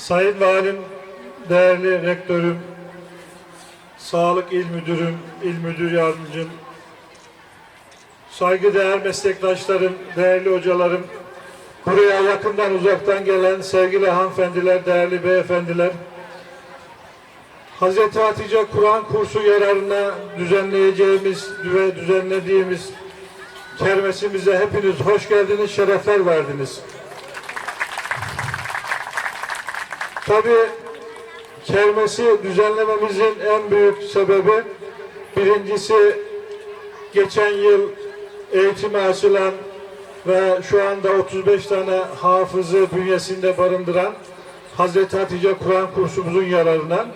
Sayın Valim, değerli rektörüm, Sağlık İl Müdürüm, İl Müdür Yardımcım, saygıdeğer meslektaşlarım, değerli hocalarım, buraya yakından uzaktan gelen sevgili hanımefendiler, değerli beyefendiler, Hazreti Hatice Kur'an kursu yararına düzenleyeceğimiz ve düzenlediğimiz kermesimize hepiniz hoş geldiniz, şerefler verdiniz. Tabii kermesi düzenlememizin en büyük sebebi birincisi geçen yıl eğitime açılan ve şu anda 35 tane hafızı bünyesinde barındıran Hazreti Hatice Kur'an kursumuzun yararına.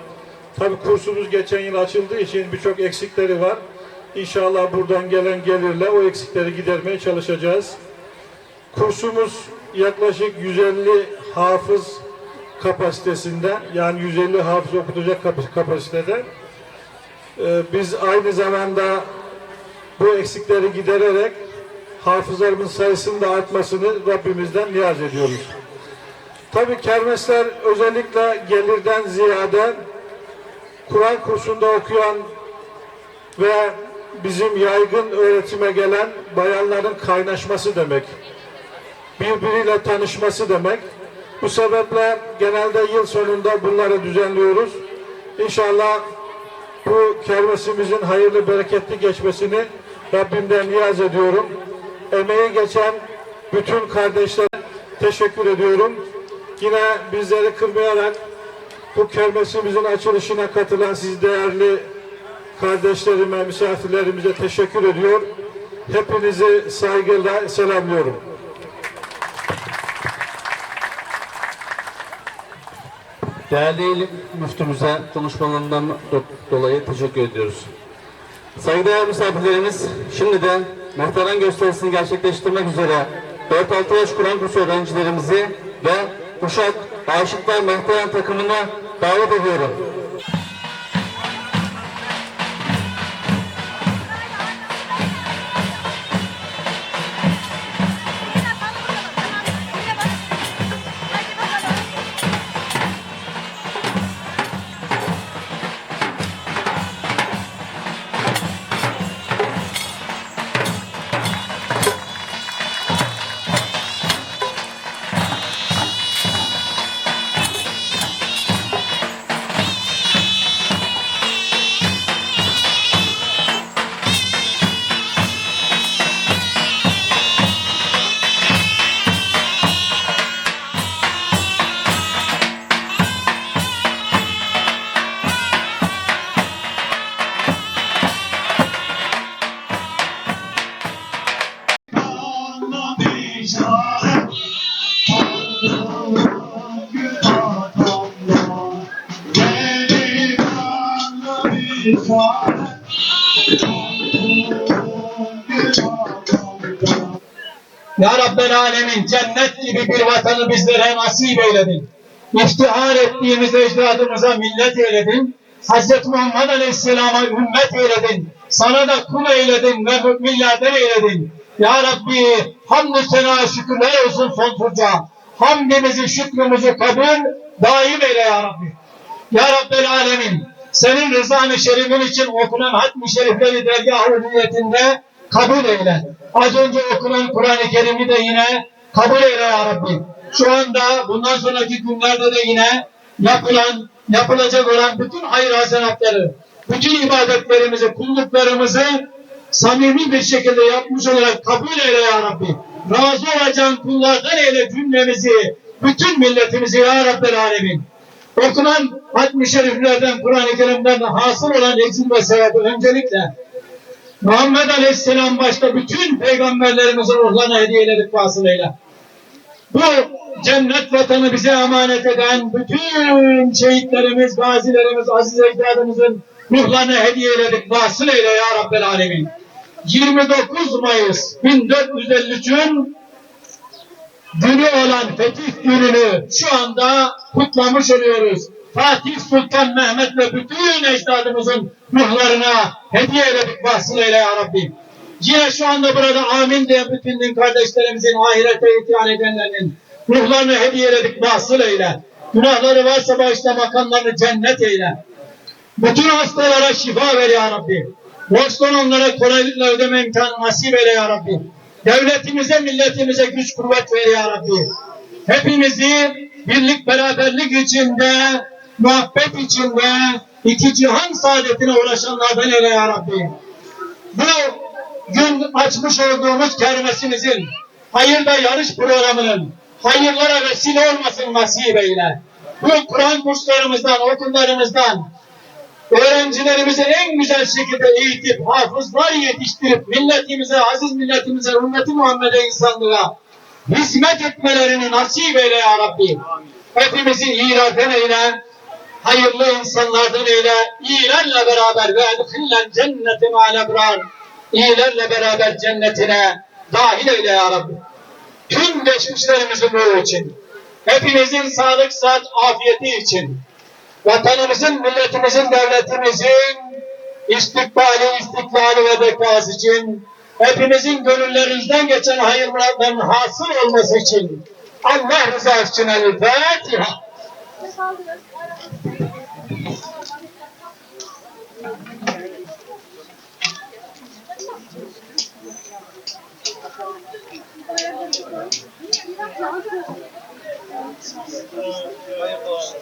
Tabii kursumuz geçen yıl açıldığı için birçok eksikleri var. İnşallah buradan gelen gelirle o eksikleri gidermeye çalışacağız. Kursumuz yaklaşık 150 hafız kapasitesinde yani 150 hafız okutacak kap- kapasitede. Ee, biz aynı zamanda bu eksikleri gidererek hafızlarımın sayısının da artmasını Rabbimizden niyaz ediyoruz. Tabii kermesler özellikle gelirden ziyade Kur'an kursunda okuyan ve bizim yaygın öğretime gelen bayanların kaynaşması demek. Birbiriyle tanışması demek. Bu sebeple genelde yıl sonunda bunları düzenliyoruz. İnşallah bu kermesimizin hayırlı bereketli geçmesini Rabbimden niyaz ediyorum. Emeği geçen bütün kardeşlere teşekkür ediyorum. Yine bizleri kırmayarak bu kermesimizin açılışına katılan siz değerli kardeşlerime, misafirlerimize teşekkür ediyor. Hepinizi saygıyla selamlıyorum. Değerli il müftümüze konuşmalarından do- dolayı teşekkür ediyoruz. Saygıdeğer misafirlerimiz, şimdi de muhterem gösterisini gerçekleştirmek üzere 4-6 yaş Kur'an kursu öğrencilerimizi ve Uşak Aşıklar Muhterem takımını davet ediyorum. Ya Rabbel Alemin cennet gibi bir vatanı bizlere nasip eyledin. İftihar ettiğimiz ecdadımıza millet eyledin. Hz. Muhammed Aleyhisselam'a ümmet eyledin. Sana da kul eyledin ve müminlerden eyledin. Ya Rabbi hamdü sena şükürler olsun sonsuzca. Hamdimizi şükrümüzü kabul daim eyle ya Rabbi. Ya Rabbel Alemin senin rızanı şerifin için okunan hatmi şerifleri dergah-ı kabul eyle. Az önce okunan Kur'an-ı Kerim'i de yine kabul eyle ya Rabbi. Şu anda bundan sonraki günlerde de yine yapılan, yapılacak olan bütün hayır hasenatları, bütün ibadetlerimizi, kulluklarımızı samimi bir şekilde yapmış olarak kabul eyle ya Rabbi. Razı olacağın kullardan eyle cümlemizi, bütün milletimizi ya Rabbel Alemin okunan hatmi şeriflerden, Kur'an-ı Kerim'den hasıl olan eksil ve sevabı öncelikle Muhammed Aleyhisselam başta bütün peygamberlerimizin ruhlarına hediye eyledik. Bu cennet vatanı bize emanet eden bütün şehitlerimiz, gazilerimiz, aziz ecdadımızın ruhlarına hediye eyledik vasılıyla ya Rabbel Alemin. 29 Mayıs 1453'ün günü olan Fetih gününü şu anda kutlamış oluyoruz. Fatih Sultan Mehmet ve bütün ecdadımızın ruhlarına hediye eyledik vasılıyla ya Rabbi. Yine şu anda burada amin diyen bütün din kardeşlerimizin ahirete itiyan edenlerinin ruhlarını hediye eyledik vasılıyla. Günahları varsa bağışla makamlarını cennet eyle. Bütün hastalara şifa ver ya Rabbi. Borçtan onlara kolaylıkla ödeme imkanı nasip eyle ya Rabbi. Devletimize, milletimize güç kuvvet ver ya Rabbi. Hepimizi birlik beraberlik içinde, muhabbet içinde, iki cihan saadetine ulaşanlardan eyle ya Rabbi. Bu gün açmış olduğumuz kermesimizin, hayırda yarış programının, hayırlara vesile olmasın nasip eyle. Bu Kur'an kurslarımızdan, okullarımızdan, öğrencilerimizi en güzel şekilde eğitip, hafızlar yetiştirip, milletimize, aziz milletimize, ümmeti Muhammed'e insanlığa hizmet etmelerini nasip eyle ya Rabbi. Hepimizi iyilerden eyle, hayırlı insanlardan eyle, iyilerle beraber ve edhillen cenneti ma'al ebrar. İyilerle beraber cennetine dahil eyle ya Rabbi. Tüm geçmişlerimizin nuru için, hepimizin sağlık, sıhhat, afiyeti için, vatanımızın, milletimizin, devletimizin istikbali, istiklali ve bekası için, hepimizin gönüllerinizden geçen hayırların hasıl olması için, Allah rızası için El Fatiha. Hayırlı olsun.